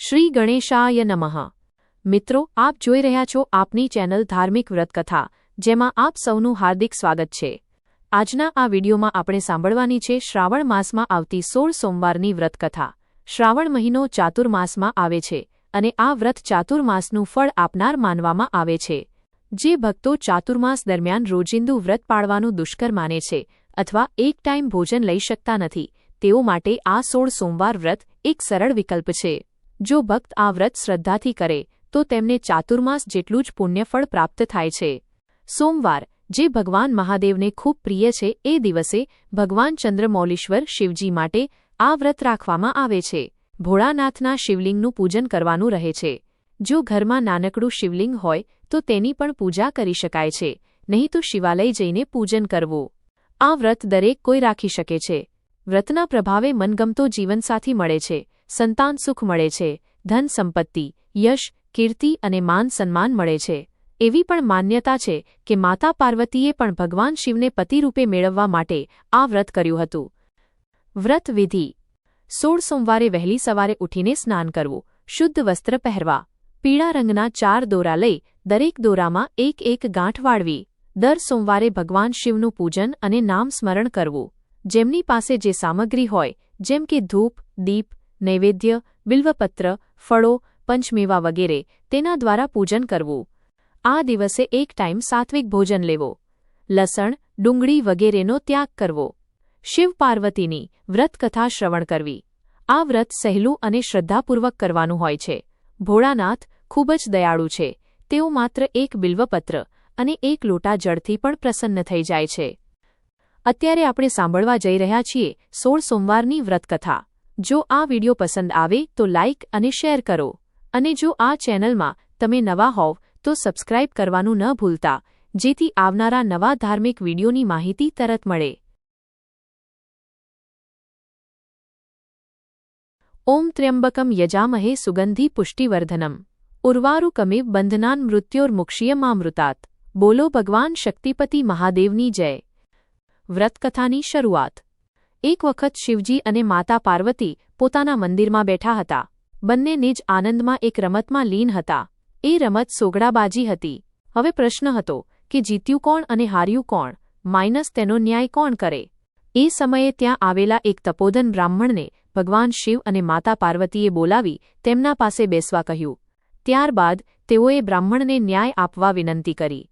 શ્રી ગણેશાય નમઃ. મિત્રો, આપ જોઈ રહ્યા છો આપની ચેનલ ધાર્મિક વ્રતકથા, જેમાં આપ સૌનું હાર્દિક સ્વાગત છે. આજના આ વિડીયોમાં આપણે સાંભળવાની છે શ્રાવણ માસમાં આવતી સોળ સોમવારની વ્રતકથા. શ્રાવણ મહિનો ચાતુર્માસમાં આવે છે, અને આ વ્રત ચાતુર્માસનું ફળ આપનાર માનવામાં આવે છે. જે ભક્તો ચાતુર્માસ દરમિયાન રોજિંદુ વ્રત પાળવાનું દુષ્કર માને છે, અથવા એક ટાઈમ ભોજન લઈ શકતા નથી, તેઓ માટે આ સોળ સોમવાર વ્રત એક સરળ વિકલ્પ છે. જો ભક્ત આ વ્રત શ્રદ્ધાથી કરે, તો તેમને ચાતુર્માસ જેટલું જ પુણ્યફળ પ્રાપ્ત થાય છે. સોમવાર, જે ભગવાન મહાદેવને ખૂબ પ્રિય છે, એ દિવસે ભગવાન ચંદ્રમૌલીશ્વર શિવજી માટે આ વ્રત રાખવામાં આવે છે. ભોળાનાથના શિવલિંગનું પૂજન કરવાનું રહે છે. જો ઘરમાં નાનકડું શિવલિંગ હોય, તો તેની પણ પૂજા કરી શકાય છે, નહીં તો શિવાલય જઈને પૂજન કરવું. આ વ્રત દરેક કોઈ રાખી શકે છે. વ્રતના પ્રભાવે મનગમતો જીવનસાથી મળે છે. સંતાન સુખ મળે છે, ધન સંપત્તિ, યશ, કીર્તિ અને માન સન્માન મળે છે. એવી પણ માન્યતા છે કે માતા પાર્વતીએ પણ ભગવાન શિવને પતિરૂપે મેળવવા માટે આ વ્રત કર્યું હતું. વ્રત વિધિ. સોળ સોમવારે વહેલી સવારે ઉઠીને સ્નાન કરવું. શુદ્ધ વસ્ત્ર પહેરવા. પીળા રંગના ચાર દોરા લઈ દરેક દોરામાં એક એક ગાંઠ વાળવી. દર સોમવારે ભગવાન શિવનું પૂજન અને નામ સ્મરણ કરવું. જેમની પાસે જે સામગ્રી હોય, જેમ કે ધૂપ, દીપ નૈવેદ્ય, બિલ્વપત્ર, ફળો, પંચમેવા વગેરે તેના દ્વારા પૂજન કરવું. આ દિવસે એક ટાઈમ સાત્વિક ભોજન લેવો. લસણ, ડુંગળી વગેરેનો ત્યાગ કરવો. શિવ પાર્વતીની વ્રતકથા શ્રવણ કરવી. આ વ્રત સહેલું અને શ્રદ્ધાપૂર્વક કરવાનું હોય છે. ભોળાનાથ ખૂબ જ દયાળુ છે. તેઓ માત્ર એક બિલ્વપત્ર અને એક લોટા જળથી પણ પ્રસન્ન થઈ જાય છે. અત્યારે આપણે સાંભળવા જઈ રહ્યા છીએ સોળ સોમવારની વ્રતકથા. જો આ વિડિયો પસંદ આવે તો લાઇક અને શેર કરો. અને જો આ ચેનલમાં તમે નવા હોવ તો સબસ્ક્રાઇબ કરવાનું ન ભૂલતા. જેથી આવનારા નવા ધાર્મિક વિડિયોની માહિતી તરત મળે. ઓમ ત્ર્યંબકમ યજામહે સુગંધી પુષ્ટિવર્ધનમ. ઉર્વારુકમિવ બંધનાન મૃત્યોર્મુક્ષિયમામૃતાત બોલો ભગવાન શક્તિપતિ મહાદેવની જય. વ્રતકથાની શરૂઆત. એક વખત શિવજી અને માતા પાર્વતી પોતાના મંદિરમાં બેઠા હતા. બંનેને જ આનંદમાં એક રમતમાં લીન હતા. એ રમત સોગડાબાજી હતી. હવે પ્રશ્ન હતો કે જીત્યું કોણ અને હાર્યું કોણ? માઇનસ તેનો ન્યાય કોણ કરે? એ સમયે ત્યાં આવેલા એક તપોધન બ્રાહ્મણને ભગવાન શિવ અને માતા પાર્વતીએ બોલાવી તેમના પાસે બેસવા કહ્યું. ત્યારબાદ તેઓએ બ્રાહ્મણને ન્યાય આપવા વિનંતી કરી.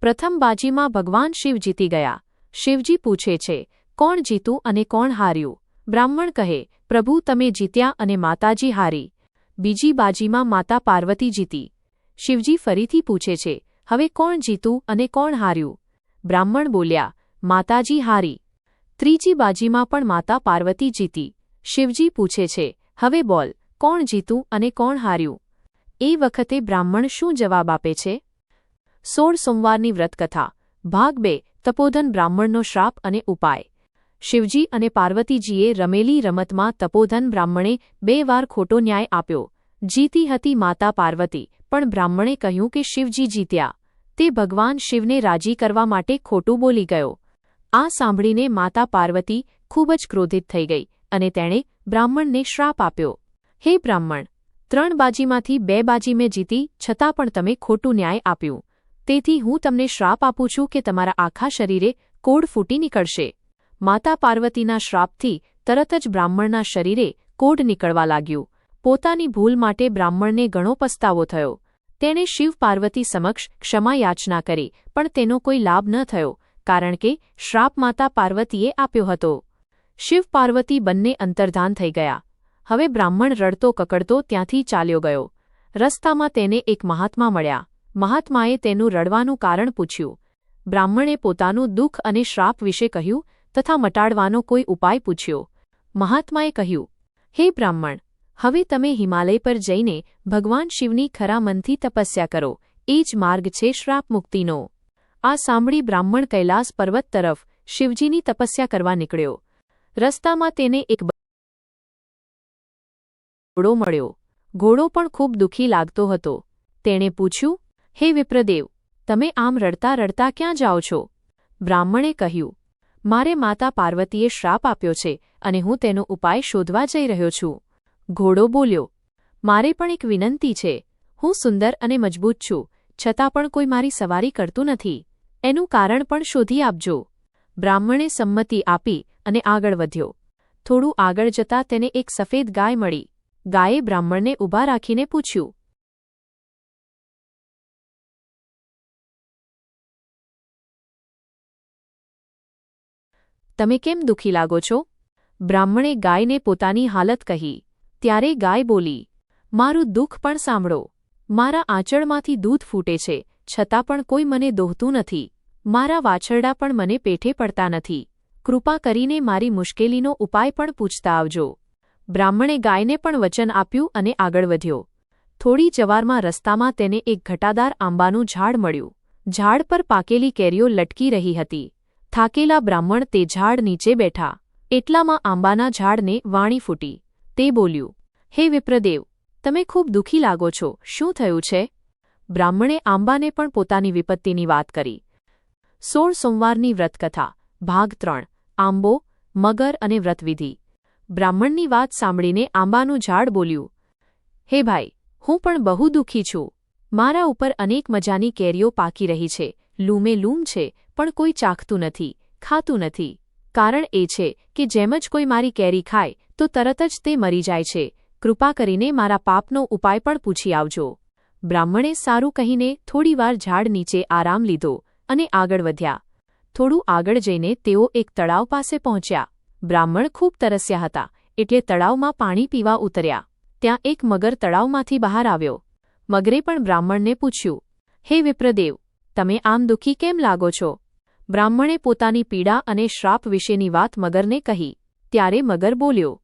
પ્રથમ બાજીમાં ભગવાન શિવ જીતી ગયા. શિવજી પૂછે છે કોણ જીતું અને કોણ હાર્યું? બ્રાહ્મણ કહે, પ્રભુ, તમે જીત્યા અને માતાજી હારી. બીજી બાજીમાં માતા પાર્વતી જીતી. શિવજી ફરીથી પૂછે છે, હવે કોણ જીતું અને કોણ હાર્યું? બ્રાહ્મણ બોલ્યા, માતાજી હારી. ત્રીજી બાજીમાં પણ માતા પાર્વતી જીતી. શિવજી પૂછે છે, હવે બોલ, કોણ જીતું અને કોણ હાર્યું? એ વખતે બ્રાહ્મણ શું જવાબ આપે છે? સોળ સોમવારની વ્રતકથા. ભાગ બે, તપોધન બ્રાહ્મણનો શ્રાપ અને ઉપાય. શિવજી અને પાર્વતીજીએ રમેલી રમતમાં તપોધન બ્રાહ્મણે બે વાર ખોટો ન્યાય આપ્યો. જીતી હતી માતા પાર્વતી, પણ બ્રાહ્મણે કહ્યું કે શિવજી જીત્યા. તે ભગવાન શિવને રાજી કરવા માટે ખોટું બોલી ગયો. આ સાંભળીને માતા પાર્વતી ખૂબ જ ક્રોધિત થઈ ગઈ અને તેણે બ્રાહ્મણને શ્રાપ આપ્યો. હે બ્રાહ્મણ, ત્રણ બાજીમાંથી બે બાજી મેં જીતી, છતાં પણ તમે ખોટું ન્યાય આપ્યું. તેથી હું તમને શ્રાપ આપું છું કે તમારા આખા શરીરે કોડ ફૂટી નીકળશે. માતા પાર્વતીના શ્રાપથી તરત જ બ્રાહ્મણના શરીરે કોડ નીકળવા લાગ્યું. પોતાની ભૂલ માટે બ્રાહ્મણને ઘણો પસ્તાવો થયો. તેણે શિવ પાર્વતી સમક્ષ ક્ષમા યાચના કરી, પણ તેનો કોઈ લાભ ન થયો, કારણ કે શ્રાપ માતા પાર્વતીએ આપ્યો હતો. શિવ પાર્વતી બંને અંતર્ધાન થઈ ગયા. હવે બ્રાહ્મણ રડતો કકડતો ત્યાંથી ચાલ્યો ગયો. રસ્તામાં તેને એક મહાત્મા મળ્યા. મહાત્માએ તેનું રડવાનું કારણ પૂછ્યું. બ્રાહ્મણે પોતાનું દુઃખ અને શ્રાપ વિશે કહ્યું તથા મટાડવાનો કોઈ ઉપાય પૂછ્યો. મહાત્માએ કહ્યું, હે બ્રાહ્મણ, હવે તમે હિમાલય પર જઈને ભગવાન શિવની ખરા મનથી તપસ્યા કરો. એ જ માર્ગ છે શ્રાપ મુક્તિનો. આ સાંભળી બ્રાહ્મણ કૈલાસ પર્વત તરફ શિવજીની તપસ્યા કરવા નીકળ્યો. રસ્તામાં તેને એક ઘોડો મળ્યો. ઘોડો પણ ખૂબ દુઃખી લાગતો હતો. તેણે પૂછ્યું, હે વિપ્રદેવ, તમે આમ રડતા રડતા ક્યાં જાઓ છો? બ્રાહ્મણે કહ્યું મારે માતા પાર્વતીએ શ્રાપ આપ્યો છે અને હું તેનો ઉપાય શોધવા જઈ રહ્યો છું. ઘોડો બોલ્યો, મારે પણ એક વિનંતી છે. હું સુંદર અને મજબૂત છું, છતાં પણ કોઈ મારી સવારી કરતું નથી. એનું કારણ પણ શોધી આપજો. બ્રાહ્મણે સંમતિ આપી અને આગળ વધ્યો. થોડું આગળ જતાં તેને એક સફેદ ગાય મળી. ગાયે બ્રાહ્મણને ઊભા રાખીને પૂછ્યું તમે કેમ દુઃખી લાગો છો? બ્રાહ્મણે ગાયને પોતાની હાલત કહી. ત્યારે ગાય બોલી, મારું દુઃખ પણ સાંભળો. મારા આંચળમાંથી દૂધ ફૂટે છે, છતાં પણ કોઈ મને દોહતું નથી. મારા વાછરડા પણ મને પેઠે પડતા નથી. કૃપા કરીને મારી મુશ્કેલીનો ઉપાય પણ પૂછતા આવજો. બ્રાહ્મણે ગાયને પણ વચન આપ્યું અને આગળ વધ્યો. થોડી જવારમાં રસ્તામાં તેને એક ઘટાદાર આંબાનું ઝાડ મળ્યું. ઝાડ પર પાકેલી કેરીઓ લટકી રહી હતી. થાકેલા બ્રાહ્મણ તે ઝાડ નીચે બેઠા. એટલામાં આંબાના ઝાડને વાણી ફૂટી. તે બોલ્યું, હે વિપ્રદેવ, તમે ખૂબ દુઃખી લાગો છો. શું થયું છે? બ્રાહ્મણે આંબાને પણ પોતાની વિપત્તિની વાત કરી. સોળ સોમવારની વ્રતકથા, ભાગ ત્રણ, આંબો, મગર અને વ્રતવિધિ. બ્રાહ્મણની વાત સાંભળીને આંબાનું ઝાડ બોલ્યું, હે ભાઈ, હું પણ બહુ દુઃખી છું. મારા ઉપર અનેક મજાની કેરીઓ પાકી રહી છે. લૂમે લૂમ છે, પણ કોઈ ચાખતું નથી, ખાતું નથી. કારણ એ છે કે જેમ જ કોઈ મારી કેરી ખાય, તો તરત જ તે મરી જાય છે. કૃપા કરીને મારા પાપનો ઉપાય પણ પૂછી આવજો. બ્રાહ્મણે સારું કહીને થોડીવાર ઝાડ નીચે આરામ લીધો અને આગળ વધ્યા. થોડું આગળ જઈને તેઓ એક તળાવ પાસે પહોંચ્યા. બ્રાહ્મણ ખૂબ તરસ્યા હતા, એટલે તળાવમાં પાણી પીવા ઉતર્યા. ત્યાં એક મગર તળાવમાંથી બહાર આવ્યો. મગરે પણ બ્રાહ્મણને પૂછ્યું, હે વિપ્રદેવ તમે આમ દુઃખી કેમ લાગો છો? બ્રાહ્મણે પોતાની પીડા અને શ્રાપ વિશેની વાત મગરને કહી, ત્યારે મગર બોલ્યો,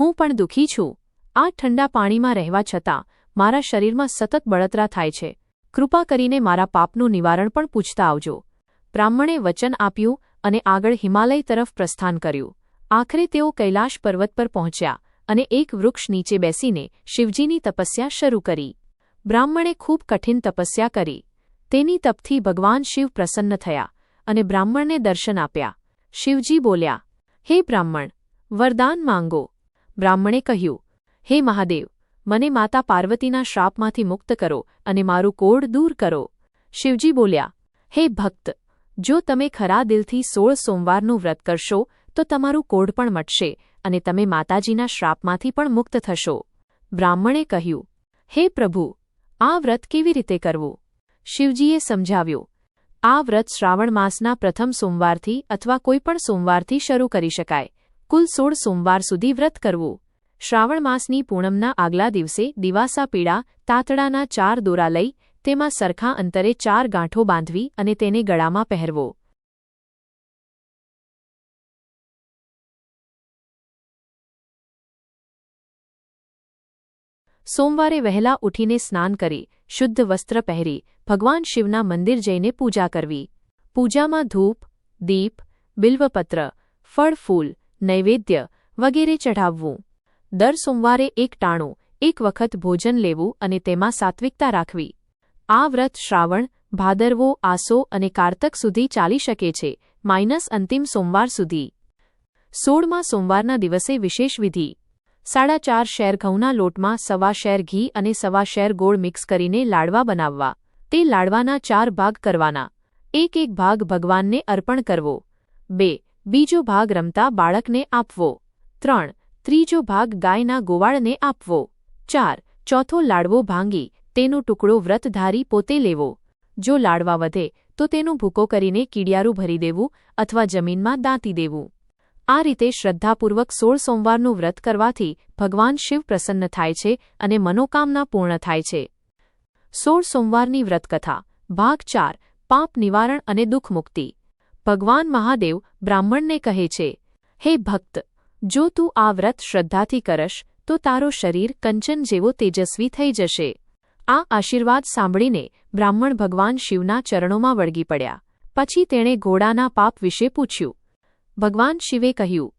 હું પણ દુઃખી છું. આ ઠંડા પાણીમાં રહેવા છતાં મારા શરીરમાં સતત બળતરા થાય છે. કૃપા કરીને મારા પાપનું નિવારણ પણ પૂછતા આવજો. બ્રાહ્મણે વચન આપ્યું અને આગળ હિમાલય તરફ પ્રસ્થાન કર્યું. આખરે તેઓ કૈલાશ પર્વત પર પહોંચ્યા અને એક વૃક્ષ નીચે બેસીને શિવજીની તપસ્યા શરૂ કરી. બ્રાહ્મણે ખૂબ કઠિન તપસ્યા કરી. તેની તપથી ભગવાન શિવ પ્રસન્ન થયા અને બ્રાહ્મણને દર્શન આપ્યા. શિવજી બોલ્યા, હે બ્રાહ્મણ, વરદાન માંગો. બ્રાહ્મણે કહ્યું, હે મહાદેવ, મને માતા પાર્વતીના શ્રાપમાંથી મુક્ત કરો અને મારું કોડ દૂર કરો. શિવજી બોલ્યા, હે ભક્ત, જો તમે ખરા દિલથી સોળ સોમવારનું વ્રત કરશો, તો તમારું કોઢ પણ મટશે અને તમે માતાજીના શ્રાપમાંથી પણ મુક્ત થશો. બ્રાહ્મણે કહ્યું, હે પ્રભુ, આ વ્રત કેવી રીતે કરવું? શિવજીએ સમજાવ્યું, આ વ્રત શ્રાવણ માસના પ્રથમ સોમવારથી અથવા કોઈપણ સોમવારથી શરૂ કરી શકાય. કુલ સોળ સોમવાર સુધી વ્રત કરવું. શ્રાવણ માસની પૂનમના આગલા દિવસે દિવાસા પીળા, તાતડાના ચાર દોરા લઈ, તેમાં સરખા અંતરે ચાર ગાંઠો બાંધવી અને તેને ગળામાં પહેરવો. સોમવારે વહેલા ઉઠીને સ્નાન કરી શુદ્ધ વસ્ત્ર પહેરી ભગવાન શિવના મંદિર જઈને પૂજા કરવી. પૂજામાં ધૂપ, દીપ, બિલ્વપત્ર, ફળ, ફૂલ, નૈવેદ્ય વગેરે ચઢાવવું. દર સોમવારે એક ટાણું, એક વખત ભોજન લેવું અને તેમાં સાત્વિકતા રાખવી. આ વ્રત શ્રાવણ, ભાદરવો, આસો અને કારતક સુધી ચાલી શકે છે, માઇનસ અંતિમ સોમવાર સુધી. સોળમાં સોમવારના દિવસે વિશેષ વિધિ. સાડા ચાર શેર ઘઉંના લોટમાં સવા શેર ઘી અને સવા શેર ગોળ મિક્સ કરીને લાડવા બનાવવા. તે લાડવાના ચાર ભાગ કરવાના. એક એક ભાગ ભગવાનને અર્પણ કરવો. બે, બીજો ભાગ રમતા બાળકને આપવો. ત્રણ, ત્રીજો ભાગ ગાયના ગોવાળને આપવો. ચાર, ચોથો લાડવો ભાંગી, તેનો ટુકડો વ્રતધારી પોતે લેવો. જો લાડવા વધે, તો તેનું ભૂકો કરીને કીડિયારું ભરી દેવું અથવા જમીનમાં દાંતી દેવું. આ રીતે શ્રદ્ધાપૂર્વક સોળ સોમવારનું વ્રત કરવાથી ભગવાન શિવ પ્રસન્ન થાય છે અને મનોકામના પૂર્ણ થાય છે. સોળ સોમવારની વ્રતકથા. ભાગ ચાર. પાપ નિવારણ અને દુઃખ મુક્તિ. ભગવાન મહાદેવ બ્રાહ્મણને કહે છે, હે ભક્ત, જો તું આ વ્રત શ્રદ્ધાથી કરશ, તો તારો શરીર કંચન જેવો તેજસ્વી થઈ જશે. આ આશીર્વાદ સાંભળીને બ્રાહ્મણ ભગવાન શિવના ચરણોમાં વળગી પડ્યા. પછી તેણે ઘોડાના પાપ વિશે પૂછ્યું ભગવાન શિવે કહ્યું,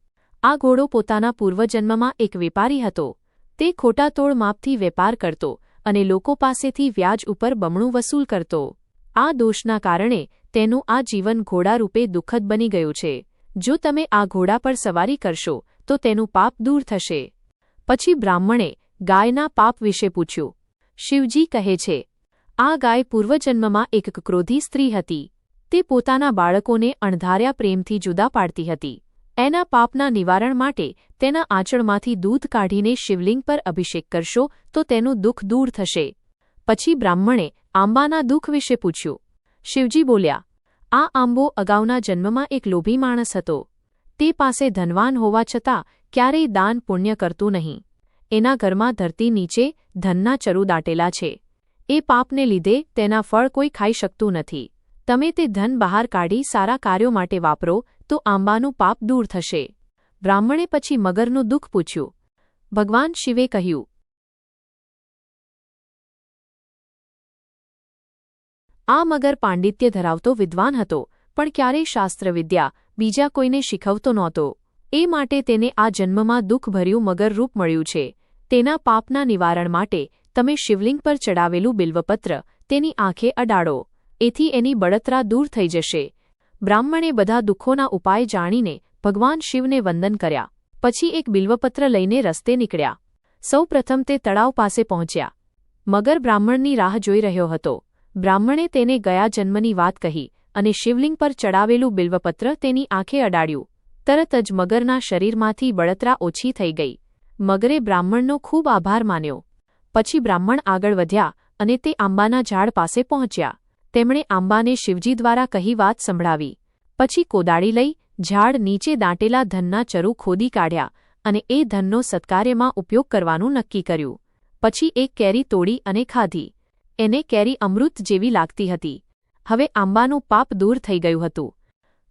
આ ઘોડો પોતાના પૂર્વજન્મમાં એક વેપારી હતો. તે ખોટા તોડ માપથી વેપાર કરતો અને લોકો પાસેથી વ્યાજ ઉપર બમણું વસૂલ કરતો. આ દોષના કારણે તેનું આ જીવન ઘોડારૂપે દુઃખદ બની ગયું છે. જો તમે આ ઘોડા પર સવારી કરશો, તો તેનું પાપ દૂર થશે. પછી બ્રાહ્મણે ગાયના પાપ વિશે પૂછ્યું. શિવજી કહે છે, આ ગાય પૂર્વજન્મમાં એક ક્રોધી સ્ત્રી હતી. તે પોતાના બાળકોને અણધાર્યા પ્રેમથી જુદા પાડતી હતી. એના પાપના નિવારણ માટે તેના આંચળમાંથી દૂધ કાઢીને શિવલિંગ પર અભિષેક કરશો તો તેનું દુઃખ દૂર થશે. પછી બ્રાહ્મણે આંબાના દુઃખ વિશે પૂછ્યું. શિવજી બોલ્યા, આ આંબો અગાઉના જન્મમાં એક લોભી માણસ હતો. તે પાસે ધનવાન હોવા છતાં ક્યારેય દાન પુણ્ય કરતું નહીં. એના ઘરમાં ધરતી નીચે ધનના ચરુ દાટેલા છે. એ પાપને લીધે તેના ફળ કોઈ ખાઈ શકતું નથી. તમે તે ધન બહાર કાઢી સારા કાર્યો માટે વાપરો, તો આંબાનું પાપ દૂર થશે. બ્રાહ્મણે પછી મગરનું દુઃખ પૂછ્યું. ભગવાન શિવે કહ્યું, આ મગર પાંડિત્ય ધરાવતો વિદ્વાન હતો, પણ ક્યારેય શાસ્ત્રવિદ્યા બીજા કોઈને શીખવતો નહોતો. એ માટે તેને આ જન્મમાં દુઃખભર્યું મગરરૂપ મળ્યું છે. તેના પાપના નિવારણ માટે તમે શિવલિંગ પર ચડાવેલું બિલ્વપત્ર તેની આંખે અડાડો. એથી એની બળતરા દૂર થઈ જશે. બ્રાહ્મણે બધા દુઃખોના ઉપાય જાણીને ભગવાન શિવને વંદન કર્યા. પછી એક બિલ્વપત્ર લઈને રસ્તે નીકળ્યા. સૌપ્રથમ તે તળાવ પાસે પહોંચ્યા. મગર બ્રાહ્મણની રાહ જોઈ રહ્યો હતો. બ્રાહ્મણે તેને ગયા જન્મની વાત કહી અને શિવલિંગ પર ચડાવેલું બિલ્વપત્ર તેની આંખે અડાડ્યું. તરત જ મગરના શરીરમાંથી બળતરા ઓછી થઈ ગઈ. મગરે બ્રાહ્મણનો ખૂબ આભાર માન્યો. પછી બ્રાહ્મણ આગળ વધ્યા અને તે આંબાના ઝાડ પાસે પહોંચ્યા. તેમણે આંબાને શિવજી દ્વારા કહી વાત સંભળાવી. પછી કોદાળી લઈ, ઝાડ નીચે દાંટેલા ધનના ચરુ ખોદી કાઢ્યા અને એ ધનનો સત્કાર્યમાં ઉપયોગ કરવાનું નક્કી કર્યું. પછી એક કેરી તોડી અને ખાધી. એને કેરી અમૃત જેવી લાગતી હતી. હવે આંબાનું પાપ દૂર થઈ ગયું હતું.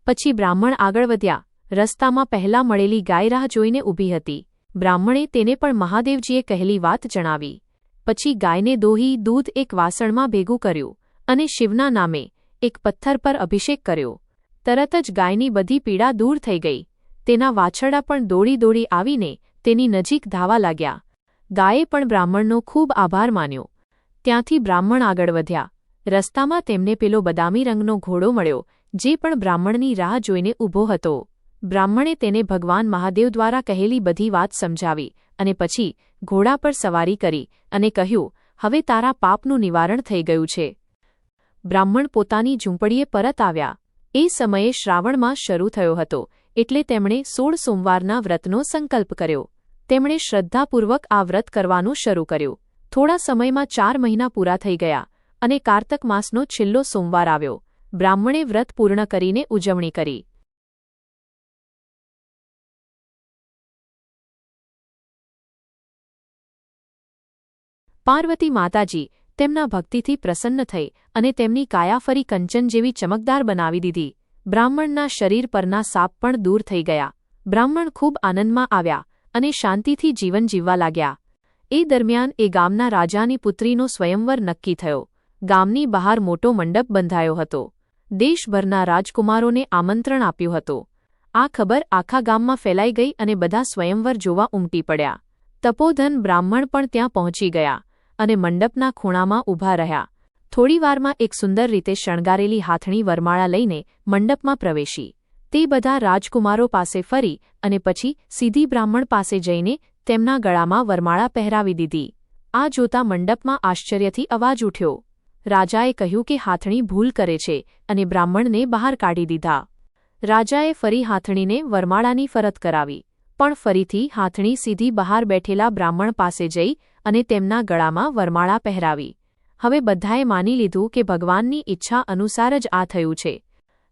પછી બ્રાહ્મણ આગળ વધ્યા. રસ્તામાં પહેલા મળેલી ગાય રાહ જોઈને ઊભી હતી. બ્રાહ્મણે તેને પણ મહાદેવજીએ કહેલી વાત જણાવી. પછી ગાયને દોહી, દૂધ એક વાસણમાં ભેગું કર્યું. અને શિવના નામે એક પથ્થર પર અભિષેક કર્યો. તરત જ ગાયની બધી પીડા દૂર થઈ ગઈ. તેના વાછરડા પણ દોડી દોડી આવીને તેની નજીક ધાવા લાગ્યા. ગાયે પણ બ્રાહ્મણનો ખૂબ આભાર માન્યો. ત્યાંથી બ્રાહ્મણ આગળ વધ્યા. રસ્તામાં તેમને પેલો બદામી રંગનો ઘોડો મળ્યો, જે પણ બ્રાહ્મણની રાહ જોઈને ઊભો હતો. બ્રાહ્મણે તેને ભગવાન મહાદેવ દ્વારા કહેલી બધી વાત સમજાવી અને પછી ઘોડા પર સવારી કરી અને કહ્યું, હવે તારા પાપનું નિવારણ થઈ ગયું છે. બ્રાહ્મણ પોતાની ઝૂંપડીએ પરત આવ્યા. એ સમયે શ્રાવણમાં શરૂ થયો હતો, એટલે તેમણે સોળ સોમવારના વ્રતનો સંકલ્પ કર્યો. તેમણે શ્રદ્ધાપૂર્વક આ વ્રત કરવાનું શરૂ કર્યું. થોડા સમયમાં ચાર મહિના પૂરા થઈ ગયા અને કાર્તક માસનો છેલ્લો સોમવાર આવ્યો. બ્રાહ્મણે વ્રત પૂર્ણ કરીને ઉજવણી કરી. પાર્વતી માતાજી તેમના ભક્તિથી પ્રસન્ન થઈ અને તેમની કાયા ફરી કંચન જેવી ચમકદાર બનાવી દીધી. બ્રાહ્મણના શરીર પરના સાપ પણ દૂર થઈ ગયા. બ્રાહ્મણ ખૂબ આનંદમાં આવ્યા અને શાંતિથી જીવન જીવવા લાગ્યા. એ દરમિયાન એ ગામના રાજાની પુત્રીનો સ્વયંવર નક્કી થયો. ગામની બહાર મોટો મંડપ બંધાયો હતો. દેશભરના રાજકુમારોને આમંત્રણ આપ્યું હતું. આ ખબર આખા ગામમાં ફેલાઈ ગઈ અને બધા સ્વયંવર જોવા ઉમટી પડ્યા. તપોધન બ્રાહ્મણ પણ ત્યાં પહોંચી ગયા. અને મંડપના ખૂણામાં ઊભા રહ્યા. થોડીવારમાં એક સુંદર રીતે શણગારેલી હાથણી વરમાળા લઈને મંડપમાં પ્રવેશી. તે બધા રાજકુમારો પાસે ફરી અને પછી સીધી બ્રાહ્મણ પાસે જઈને તેમના ગળામાં વરમાળા પહેરાવી દીધી. આ જોતા મંડપમાં આશ્ચર્યથી અવાજ ઉઠ્યો. રાજાએ કહ્યું કે હાથણી ભૂલ કરે છે અને બ્રાહ્મણને બહાર કાઢી દીધા. રાજાએ ફરી હાથણીને વરમાળાની ફરત કરાવી. પણ ફરીથી હાથણી સીધી બહાર બેઠેલા બ્રાહ્મણ પાસે જઈ અને તેમના ગળામાં વરમાળા પહેરાવી. હવે બધાએ માની લીધું કે ભગવાનની ઈચ્છા અનુસાર જ આ થયું છે.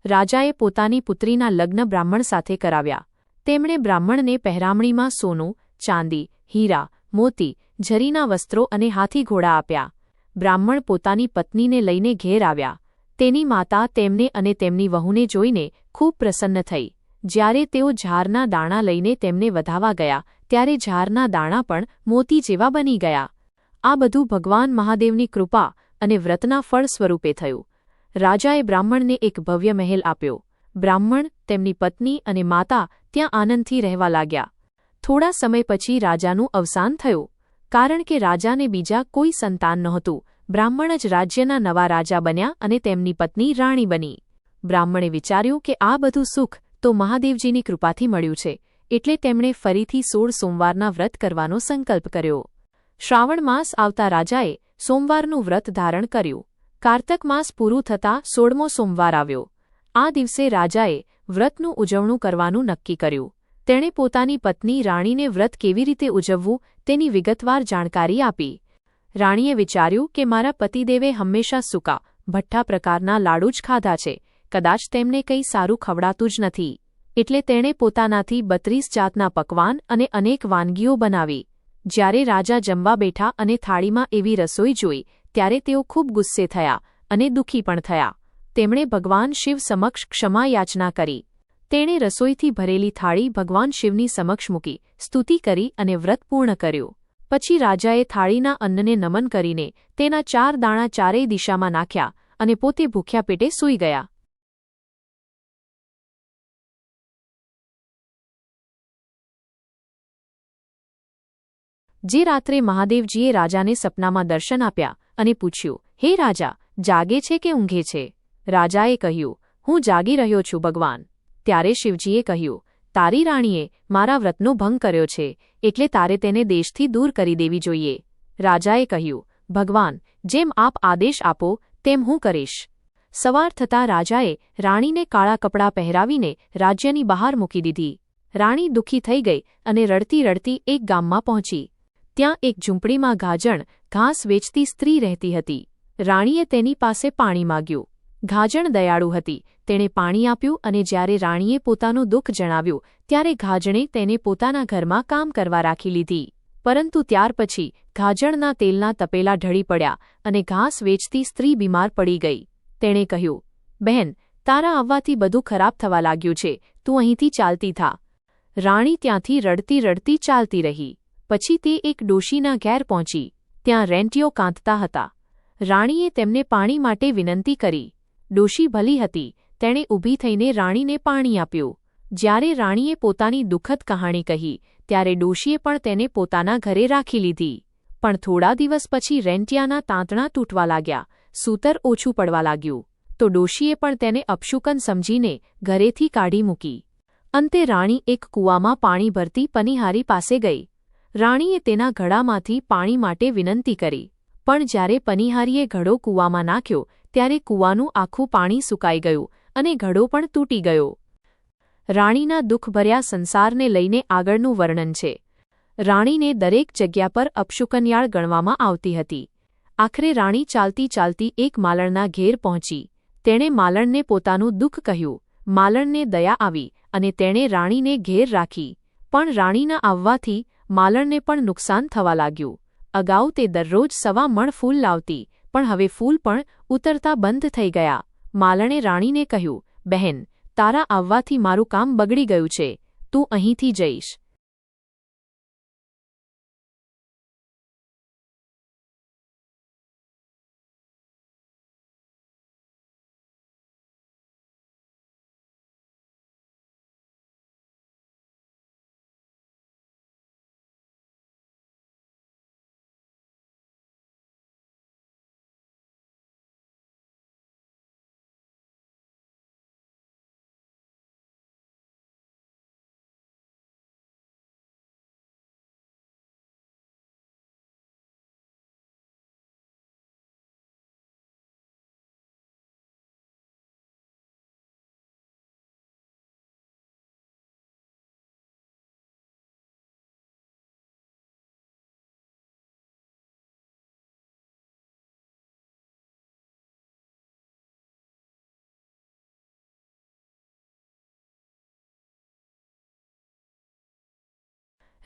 રાજાએ પોતાની પુત્રીના લગ્ન બ્રાહ્મણ સાથે કરાવ્યા. તેમણે બ્રાહ્મણને પહેરામણીમાં સોનું, ચાંદી, હીરા, મોતી, ઝરીના વસ્ત્રો અને હાથી ઘોડા આપ્યા. બ્રાહ્મણ પોતાની પત્નીને લઈને ઘેર આવ્યા. તેની માતા તેમને અને તેમની વહુને જોઈને ખૂબ પ્રસન્ન થઈ. જ્યારે તેઓ ઝારના દાણા લઈને તેમને વધાવા ગયા, ત્યારે ઝારના દાણા પણ મોતી જેવા બની ગયા. આ બધું ભગવાન મહાદેવની કૃપા અને વ્રતના ફળ સ્વરૂપે થયું. રાજાએ બ્રાહ્મણને એક ભવ્ય મહેલ આપ્યો. બ્રાહ્મણ તેમની પત્ની અને માતા ત્યાં આનંદથી રહેવા લાગ્યા. થોડા સમય પછી રાજાનું અવસાન થયું. કારણ કે રાજાને બીજા કોઈ સંતાન નહોતું, બ્રાહ્મણ જ રાજ્યના નવા રાજા બન્યા અને તેમની પત્ની રાણી બની. બ્રાહ્મણે વિચાર્યું કે આ બધું સુખ તો મહાદેવજીની કૃપાથી મળ્યું છે, એટલે તેમણે ફરીથી સોળ સોમવારના વ્રત કરવાનો સંકલ્પ કર્યો. શ્રાવણ માસ આવતા રાજાએ સોમવારનું વ્રત ધારણ કર્યું. કારતક માસ પૂરું થતાં સોળમો સોમવાર આવ્યો. આ દિવસે રાજાએ વ્રતનું ઉજવણું કરવાનું નક્કી કર્યું. તેણે પોતાની પત્ની રાણીને વ્રત કેવી રીતે ઉજવવું તેની વિગતવાર જાણકારી આપી. રાણીએ વિચાર્યું કે મારા પતિદેવે હંમેશા સૂકા, ભઠ્ઠા પ્રકારના લાડુ જ ખાધા છે કદાચ તેમને કંઈ સારું ખવડાતું જ નથી. એટલે તેણે પોતાનાથી બત્રીસ જાતના પકવાન અને અનેક વાનગીઓ બનાવી. જ્યારે રાજા જમવા બેઠા અને થાળીમાં એવી રસોઈ જોઈ, ત્યારે તેઓ ખૂબ ગુસ્સે થયા અને દુઃખી પણ થયા. તેમણે ભગવાન શિવ સમક્ષ ક્ષમા યાચના કરી. તેણે રસોઈથી ભરેલી થાળી ભગવાન શિવની સમક્ષ મૂકી, સ્તુતિ કરી અને વ્રત પૂર્ણ કર્યું. પછી રાજાએ થાળીના અન્નને નમન કરીને તેના ચાર દાણા ચારેય દિશામાં નાખ્યા અને પોતે ભૂખ્યા પેટે સૂઈ ગયા. જે રાત્રે મહાદેવજીએ રાજાને સપનામાં દર્શન આપ્યા અને પૂછ્યું, હે રાજા, જાગે છે કે ઊંઘે છે? રાજાએ કહ્યું, હું જાગી રહ્યો છું, ભગવાન. ત્યારે શિવજીએ કહ્યું, તારી રાણીએ મારા વ્રતનો ભંગ કર્યો છે, એટલે તારે તેને દેશથી દૂર કરી દેવી જોઈએ. રાજાએ કહ્યું, ભગવાન, જેમ આપ આદેશ આપો, તેમ હું કરીશ. સવાર થતાં રાજાએ રાણીને કાળા કપડાં પહેરાવીને રાજ્યની બહાર મૂકી દીધી. રાણી દુઃખી થઈ ગઈ અને રડતી રડતી એક ગામમાં પહોંચી. ત્યાં એક ઝૂંપડીમાં ગાજણ, ઘાસ વેચતી સ્ત્રી રહેતી હતી. રાણીએ તેની પાસે પાણી માગ્યું. ઘાજણ દયાળુ હતી. તેણે પાણી આપ્યું અને જ્યારે રાણીએ પોતાનું દુઃખ જણાવ્યું, ત્યારે ઘાજણે તેને પોતાના ઘરમાં કામ કરવા રાખી લીધી. પરંતુ ત્યાર પછી ઘાજણના તેલના તપેલા ઢળી પડ્યા અને ઘાસ વેચતી સ્ત્રી બીમાર પડી ગઈ. તેણે કહ્યું, બહેન, તારા આવવાથી બધું ખરાબ થવા લાગ્યું છે. તું અહીંથી ચાલતી થા. રાણી ત્યાંથી રડતી રડતી ચાલતી રહી. પછી તે એક ડોશીના ઘેર પહોંચી. ત્યાં રેન્ટીઓ કાંતતા હતા. રાણીએ તેમને પાણી માટે વિનંતી કરી. ડોશી ભલી હતી. તેણે ઊભી થઈને રાણીને પાણી આપ્યું. જ્યારે રાણીએ પોતાની દુઃખદ કહાણી કહી, ત્યારે ડોશીએ પણ તેને પોતાના ઘરે રાખી લીધી. પણ થોડા દિવસ પછી રેન્ટિયાના તાંતણા તૂટવા લાગ્યા. સૂતર ઓછું પડવા લાગ્યું. તો ડોશીએ પણ તેને અપશુકન સમજીને ઘરેથી કાઢી મૂકી. અંતે રાણી એક કૂવામાં પાણી ભરતી પનિહારી પાસે ગઈ. રાણીએ તેના ઘડામાંથી પાણી માટે વિનંતી કરી, પણ જ્યારે પનિહારીએ ઘડો કૂવામાં નાખ્યો, ત્યારે કૂવાનું આખું પાણી સુકાઈ ગયું અને ઘડો પણ તૂટી ગયો. રાણીના દુઃખભર્યા સંસારને લઈને આગળનું વર્ણન છે. રાણીને દરેક જગ્યા પર અપશુકન્યાળ ગણવામાં આવતી હતી. આખરે રાણી ચાલતી ચાલતી એક માલણના ઘેર પહોંચી. તેણે માલણને પોતાનું દુઃખ કહ્યું, માલણને દયા આવી અને તેણે રાણીને ઘેર રાખી. પણ રાણીના આવવાથી માલણને પણ નુકસાન થવા લાગ્યું. અગાઉ તે દરરોજ સવા મણ ફૂલ લાવતી, પણ હવે ફૂલ પણ ઉતરતા બંધ થઈ ગયા. માલણે રાણીને કહ્યું, બહેન, તારા આવવાથી મારું કામ બગડી ગયું છે. તું અહીંથી જઈશ.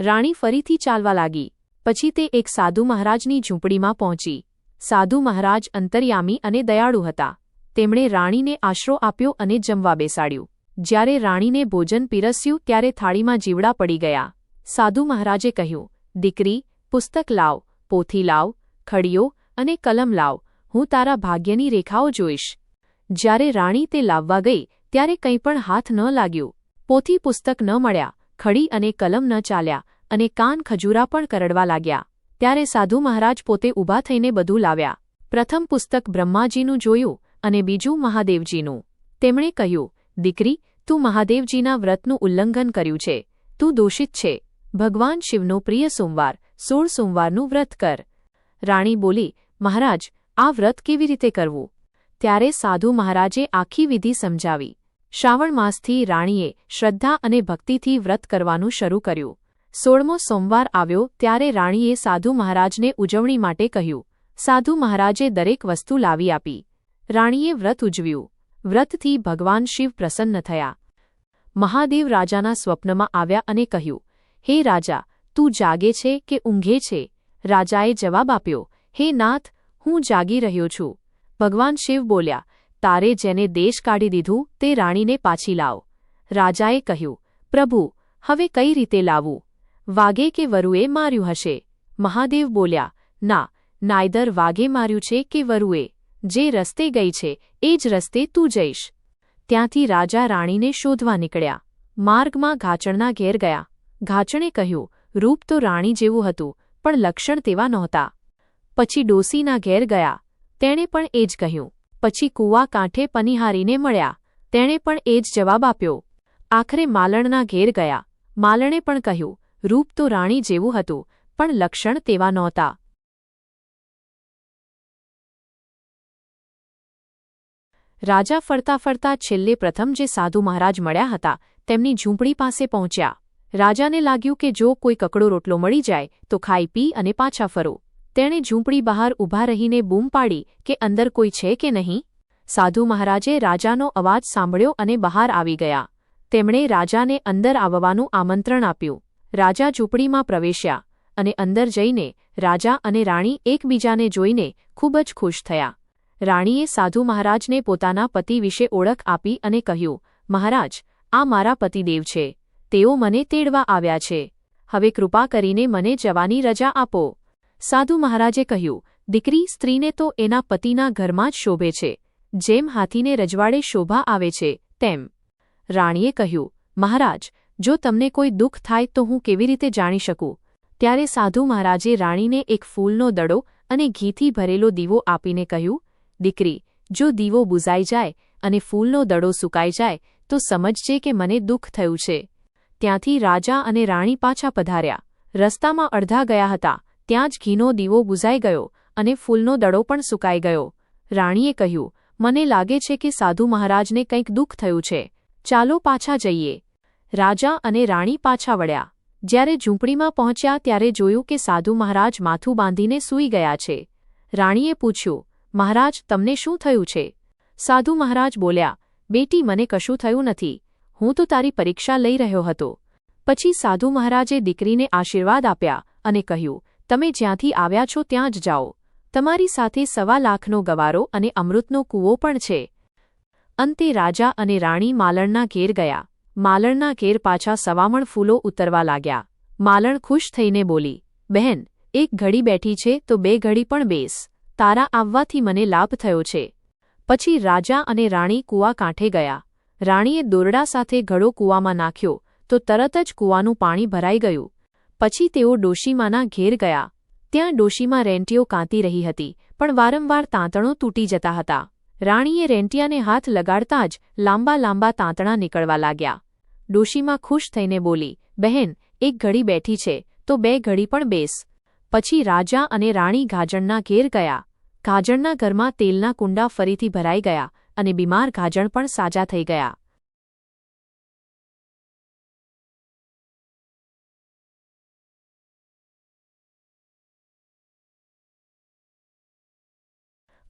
રાણી ફરીથી ચાલવા લાગી. પછી તે એક સાધુ મહારાજની ઝૂંપડીમાં પહોંચી. સાધુ મહારાજ અંતર્યામી અને દયાળુ હતા. તેમણે રાણીને આશરો આપ્યો અને જમવા બેસાડ્યું. જ્યારે રાણીને ભોજન પીરસ્યું ત્યારે થાળીમાં જીવડા પડી ગયા. સાધુ મહારાજે કહ્યું, દીકરી, પુસ્તક લાવ, પોથી લાવ ખડીઓ અને કલમ લાવ. હું તારા ભાગ્યની રેખાઓ જોઈશ. જ્યારે રાણી તે લાવવા ગઈ, ત્યારે કંઈ પણ હાથ ન લાગ્યું. પોથી પુસ્તક ન મળ્યા. ખડી અને કલમ ન ચાલ્યા અને કાન ખજૂરા પણ કરડવા લાગ્યા. ત્યારે સાધુ મહારાજ પોતે ઊભા થઈને બધું લાવ્યા. પ્રથમ પુસ્તક બ્રહ્માજીનું જોયું અને બીજું મહાદેવજીનું. તેમણે કહ્યું, દીકરી, તું મહાદેવજીના વ્રતનું ઉલ્લંઘન કર્યું છે. તું દોષિત છે. ભગવાન શિવનો પ્રિય સોમવાર, સોળ સોમવારનું વ્રત કર. રાણી બોલી, મહારાજ, આ વ્રત કેવી રીતે કરવું? ત્યારે સાધુ મહારાજે આખી વિધિ સમજાવી. શ્રાવણ માસથી રાણીએ શ્રદ્ધા અને ભક્તિથી વ્રત કરવાનું શરૂ કર્યું. સોળમો સોમવાર આવ્યો ત્યારે રાણીએ સાધુ મહારાજને ઉજવણી માટે કહ્યું, સાધુ મહારાજે દરેક વસ્તુ લાવી આપી. રાણીએ વ્રત ઉજવ્યું. વ્રતથી ભગવાન શિવ પ્રસન્ન થયા. મહાદેવ રાજાના સ્વપ્નમાં આવ્યા અને કહ્યું, હે રાજા, તું જાગે છે કે ઊંઘે છે? રાજાએ જવાબ આપ્યો, હે નાથ, હું જાગી રહ્યો છું. ભગવાન શિવ બોલ્યા તારે જેને દેશ કાઢી દીધું તે રાણીને પાછી લાવ. રાજાએ કહ્યું, પ્રભુ, હવે કઈ રીતે લાવું? વાઘે કે વરુએ માર્યું હશે? મહાદેવ બોલ્યા, ના નાયદર વાઘે માર્યું છે કે વરુએ? જે રસ્તે ગઈ છે, એ જ રસ્તે તું જઈશ. ત્યાંથી રાજા રાણીને શોધવા નીકળ્યા. માર્ગમાં ઘાચણના ઘેર ગયા. ઘાચણે કહ્યું, રૂપ તો રાણી જેવું હતું, પણ લક્ષણ તેવા નહોતા. પછી ડોસીના ઘેર ગયા. તેણે પણ એ જ કહ્યું પછી કૂવા કાંઠે પનિહારીને મળ્યા. તેણે પણ એ જ જવાબ આપ્યો. આખરે માલણના ઘેર ગયા. માલણે પણ કહ્યું, રૂપ તો રાણી જેવું હતું, પણ લક્ષણ તેવા નહોતા. રાજા ફરતા ફરતા છેલ્લે પ્રથમ જે સાધુ મહારાજ મળ્યા હતા, તેમની ઝૂંપડી પાસે પહોંચ્યા. રાજાને લાગ્યું કે જો કોઈ કકડો રોટલો મળી જાય, તો ખાઈ પી અને પાછા ફરો. તેણે ઝૂંપડી બહાર ઊભા રહીને બૂમ પાડી કે અંદર કોઈ છે કે નહીં? સાધુ મહારાજે રાજાનો અવાજ સાંભળ્યો અને બહાર આવી ગયા. તેમણે રાજાને અંદર આવવાનું આમંત્રણ આપ્યું. રાજા ઝૂંપડીમાં પ્રવેશ્યા અને અંદર જઈને રાજા અને રાણી એકબીજાને જોઈને ખૂબ જ ખુશ થયા. રાણીએ સાધુ મહારાજને પોતાના પતિ વિશે ઓળખ આપી અને કહ્યું, મહારાજ, આ મારા પતિદેવ છે. તેઓ મને તેડવા આવ્યા છે. હવે કૃપા કરીને મને જવાની રજા આપો. સાધુ મહારાજે કહ્યું, દીકરી, સ્ત્રીને તો એના પતિના ઘરમાં જ શોભે છે. જેમ હાથીને રજવાડે શોભા આવે છે, તેમ. રાણીએ કહ્યું, મહારાજ, જો તમને કોઈ દુઃખ થાય તો હું કેવી રીતે જાણી શકું? ત્યારે સાધુ મહારાજે રાણીને એક ફૂલનો દડો અને ઘીથી ભરેલો દીવો આપીને કહ્યું, દીકરી, જો દીવો બુઝાઈ જાય અને ફૂલનો દડો સુકાઈ જાય, તો સમજજે કે મને દુઃખ થયું છે. ત્યાંથી રાજા અને રાણી પાછા પધાર્યા. રસ્તામાં અડધા ગયા હતા. ત્યાં જ ઘીનો દીવો બુઝાઈ ગયો અને ફૂલનો દડો પણ સુકાઈ ગયો. રાણીએ કહ્યું, મને લાગે છે કે સાધુ મહારાજને કંઈક દુઃખ થયું છે. ચાલો પાછા જઈએ. રાજા અને રાણી પાછા વળ્યા. જ્યારે ઝૂંપડીમાં પહોંચ્યા ત્યારે જોયું કે સાધુ મહારાજ માથું બાંધીને સૂઈ ગયા છે. રાણીએ પૂછ્યું, મહારાજ, તમને શું થયું છે? સાધુ મહારાજ બોલ્યા, બેટી, મને કશું થયું નથી. હું તો તારી પરીક્ષા લઈ રહ્યો હતો. પછી સાધુ મહારાજે દીકરીને આશીર્વાદ આપ્યા અને કહ્યું તમે જ્યાંથી આવ્યા છો ત્યાં જ જાઓ. તમારી સાથે સવા લાખનો ગવારો અને અમૃતનો કૂવો પણ છે. અંતે રાજા અને રાણી માલણના ઘેર ગયા. માલણના ઘેર પાછા સવામણ ફૂલો ઉતરવા લાગ્યા. માલણ ખુશ થઈને બોલી, બહેન, એક ઘડી બેઠી છે તો બે ઘડી પણ બેસ. તારા આવવાથી મને લાભ થયો છે. પછી રાજા અને રાણી કૂવા કાંઠે ગયા. રાણીએ દોરડા સાથે ઘડો કૂવામાં નાખ્યો તો તરત જ કૂવાનું પાણી ભરાઈ ગયું. પછી તેઓ ડોશીમાના ઘેર ગયા. ત્યાં ડોશીમાં રેન્ટીઓ કાંતી રહી હતી, પણ વારંવાર તાંતણો તૂટી જતા હતા. રાણીએ રેન્ટિયાને હાથ લગાડતા જ લાંબા લાંબા તાંતણા નીકળવા લાગ્યા. ડોશીમાં ખુશ થઈને બોલી, બહેન, એક ઘડી બેઠી છે, તો બે ઘડી પણ બેસ. પછી રાજા અને રાણી ગાજણના ઘેર ગયા. ગાજણના ઘરમાં તેલના કુંડા ફરીથી ભરાઈ ગયા અને બીમાર ગાજણ પણ સાજા થઈ ગયા.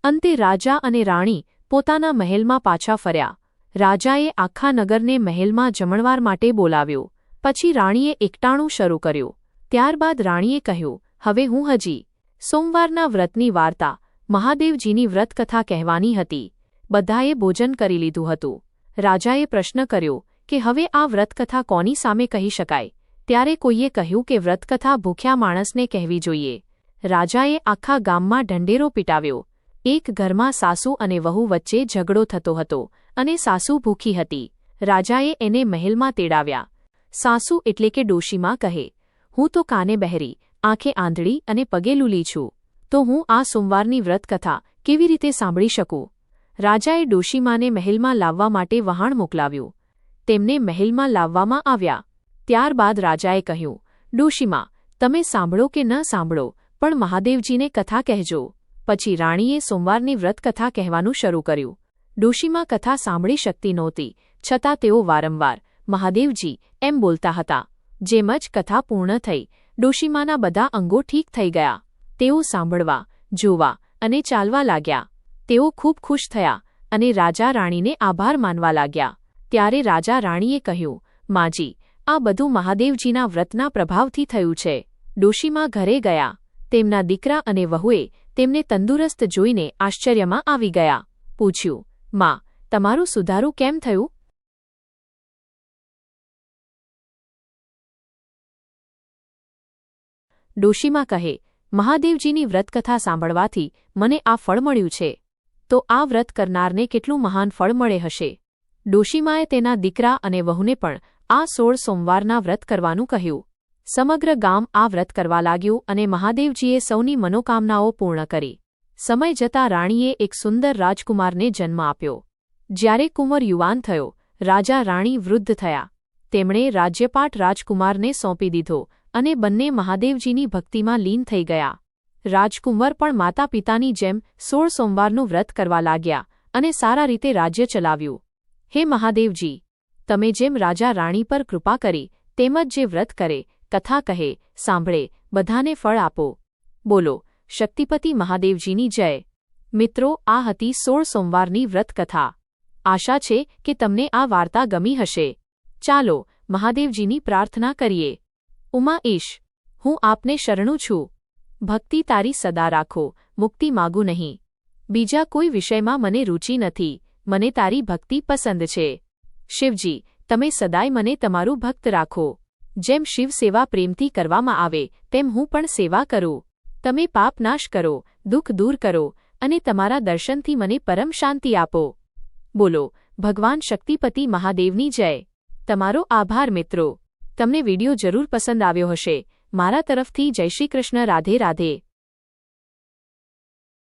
અંતે રાજા અને રાણી પોતાના મહેલમાં પાછા ફર્યા. રાજાએ આખા નગરને મહેલમાં જમણવાર માટે બોલાવ્યો. પછી રાણીએ એકટાણું શરૂ કર્યું. ત્યારબાદ રાણીએ કહ્યું, હવે હું હજી સોમવારના વ્રતની વાર્તા, મહાદેવજીની વ્રતકથા કહેવાની હતી. બધાએ ભોજન કરી લીધું હતું. રાજાએ પ્રશ્ન કર્યો કે, હવે આ વ્રતકથા કોની સામે કહી શકાય? ત્યારે કોઈએ કહ્યું કે વ્રતકથા ભૂખ્યા માણસને કહેવી જોઈએ. રાજાએ આખા ગામમાં ઢંઢેરો પીટાવ્યો. એક ઘરમાં સાસુ અને વહુ વચ્ચે ઝઘડો થતો હતો અને સાસુ ભૂખી હતી. રાજાએ એને મહેલમાં તેડાવ્યા. સાસુ એટલે કે ડોશીમાં કહે, હું તો કાને બહેરી, આંખે આંધળી અને પગે લૂલી છું. તો હું આ સોમવારની વ્રતકથા કેવી રીતે સાંભળી શકું? રાજાએ ડોશીમાને મહેલમાં લાવવા માટે વહાણ મોકલાવ્યું. તેમને મહેલમાં લાવવામાં આવ્યા. ત્યારબાદ રાજાએ કહ્યું, ડોશીમા, તમે સાંભળો કે ન સાંભળો, પણ મહાદેવજીને કથા કહેજો. પછી રાણીએ સોમવારની વ્રતકથા કહેવાનું શરૂ કર્યું. ડોશીમાં કથા સાંભળી શકતી નહોતી, છતાં તેઓ વારંવાર, મહાદેવજી, એમ બોલતા હતા. જેમ જ કથા પૂર્ણ થઈ, ડોશીમાના બધા અંગો ઠીક થઈ ગયા. તેઓ સાંભળવા, જોવા અને ચાલવા લાગ્યા. તેઓ ખૂબ ખુશ થયા અને રાજા રાણીને આભાર માનવા લાગ્યા. ત્યારે રાજા રાણીએ કહ્યું, માજી, આ બધું મહાદેવજીના વ્રતના પ્રભાવથી થયું છે. ડોશીમાં ઘરે ગયા. તેમના દીકરા અને વહુએ તેમને તંદુરસ્ત જોઈને આશ્ચર્યમાં આવી ગયા. પૂછ્યું, માં, તમારું સુધારું કેમ થયું? ડોશીમાં કહે, મહાદેવજીની વ્રતકથા સાંભળવાથી મને આ ફળ મળ્યું છે. તો આ વ્રત કરનારને કેટલું મહાન ફળ મળે હશે? ડોશીમાએ તેના દીકરા અને વહુને પણ આ સોળ સોમવારના વ્રત કરવાનું કહ્યું. સમગ્ર ગામ આ વ્રત કરવા લાગ્યું અને મહાદેવજીએ સૌની મનોકામનાઓ પૂર્ણ કરી. સમય જતાં રાણીએ એક સુંદર રાજકુમારને જન્મ આપ્યો. જ્યારે કુંવર યુવાન થયો, રાજા રાણી વૃદ્ધ થયા. તેમણે રાજ્યપાટ રાજકુમારને સોંપી દીધો અને બંને મહાદેવજીની ભક્તિમાં લીન થઈ ગયા. રાજકુંવર પણ માતા પિતાની જેમ સોળ સોમવારનું વ્રત કરવા લાગ્યા અને સારા રીતે રાજ્ય ચલાવ્યું. હે મહાદેવજી, તમે જેમ રાજા રાણી પર કૃપા કરી તેમજ જે વ્રત કરે કથા કહે, સાંભળે, બધાને ફળ આપો. બોલો, શક્તિપતિ મહાદેવજીની જય. મિત્રો, આ હતી સોળ સોમવારની વ્રત કથા આશા છે કે તમને આ વાર્તા ગમી હશે. ચાલો, મહાદેવજીની પ્રાર્થના કરીએ. ઉમા ઈશ, હું આપને શરણું છું. ભક્તિ તારી સદા રાખો, મુક્તિ માગું નહીં. બીજા કોઈ વિષયમાં મને રુચિ નથી. મને તારી ભક્તિ પસંદ છે. શિવજી, તમે સદાય મને તમારું ભક્ત રાખો. જેમ શિવ સેવા પ્રેમથી કરવામાં આવે, તેમ હું પણ સેવા કરું. તમે પાપ નાશ કરો, દુઃખ દૂર કરો, અને તમારા દર્શનથી મને પરમ શાંતિ આપો. બોલો, ભગવાન શક્તિપતિ મહાદેવની જય. તમારો આભાર મિત્રો. તમને વિડિયો જરૂર પસંદ આવ્યો હશે. મારા તરફથી જય શ્રી કૃષ્ણ, રાધે રાધે.